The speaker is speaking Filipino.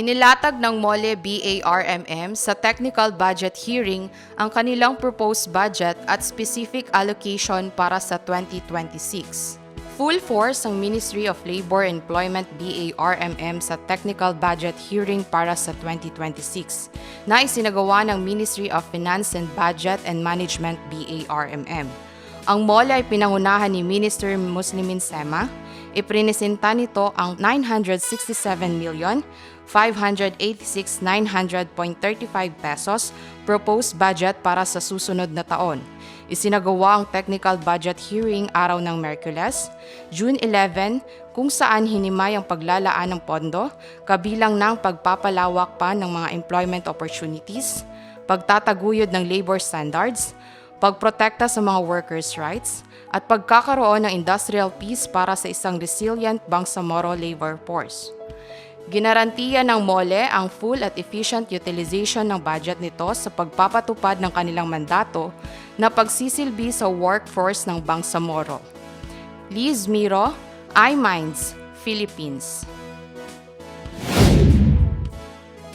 Inilatag ng MOLE BARMM sa technical budget hearing ang kanilang proposed budget at specific allocation para sa 2026. Full force ang Ministry of Labor Employment BARMM sa technical budget hearing para sa 2026 na isinagawa ng Ministry of Finance and Budget and Management BARMM. Ang MOLE ay pinangunahan ni Minister Muslimin Sema. Iprinesenta nito ang 967 million 586,900.35 pesos proposed budget para sa susunod na taon. Isinagawa ang technical budget hearing araw ng Merkules, June 11, kung saan hinimay ang paglalaan ng pondo, kabilang ng pagpapalawak pa ng mga employment opportunities, pagtataguyod ng labor standards, pagprotekta sa mga workers' rights, at pagkakaroon ng industrial peace para sa isang resilient Bangsamoro labor force. Ginarantiya ng MOLE ang full at efficient utilization ng budget nito sa pagpapatupad ng kanilang mandato na pagsisilbi sa workforce ng Bangsamoro. Liz Miro, iMinds, Philippines.